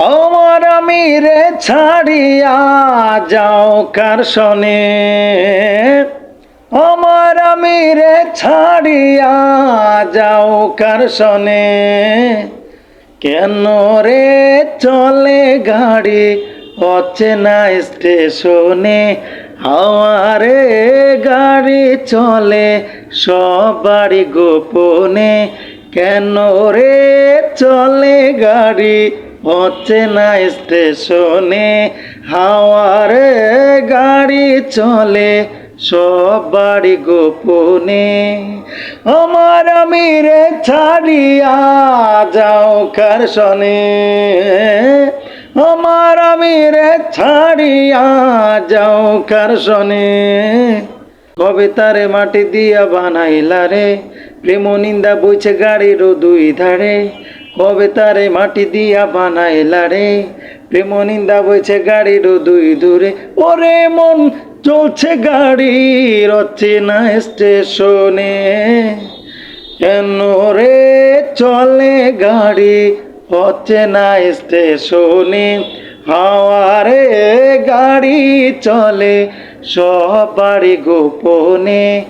আমার আমি রে ছাড়িয়া যাও কার শনে আমার আমি রে ছাড়িয়া যাও কার শনে কেন রে চলে গাড়ি হচ্ছে না স্টেশনে হাওয়ারে গাড়ি চলে সব বাড়ি গোপনে। কেন রে চলে গাড়ি হচ্ছে না স্টেশনে, হাওয়ার গাড়ি চলে সব বাড়ি গোপনে। আমার আমি রে ছাড়িয়া যাও কার শনে আমার আমি ছাড়িয়া যাও কার শনে কবিতারে মাটি দিয়া বানাইলা রে? প্রেম নিন্দা বইছে গাড়ির দুই ধারে। কবিতারে মাটি দিয়া বানাইলা রে? প্রেম নিন্দা বইছে গাড়ির দুই দূরে। ওরে মন চলছে গাড়ি রচ্ছে না স্টেশনে। কেন রে চলে গাড়ি হচ্ছে না স্টেশনে হাওয়ারে গাড়ি চলে সব বাড়ি গোপনে।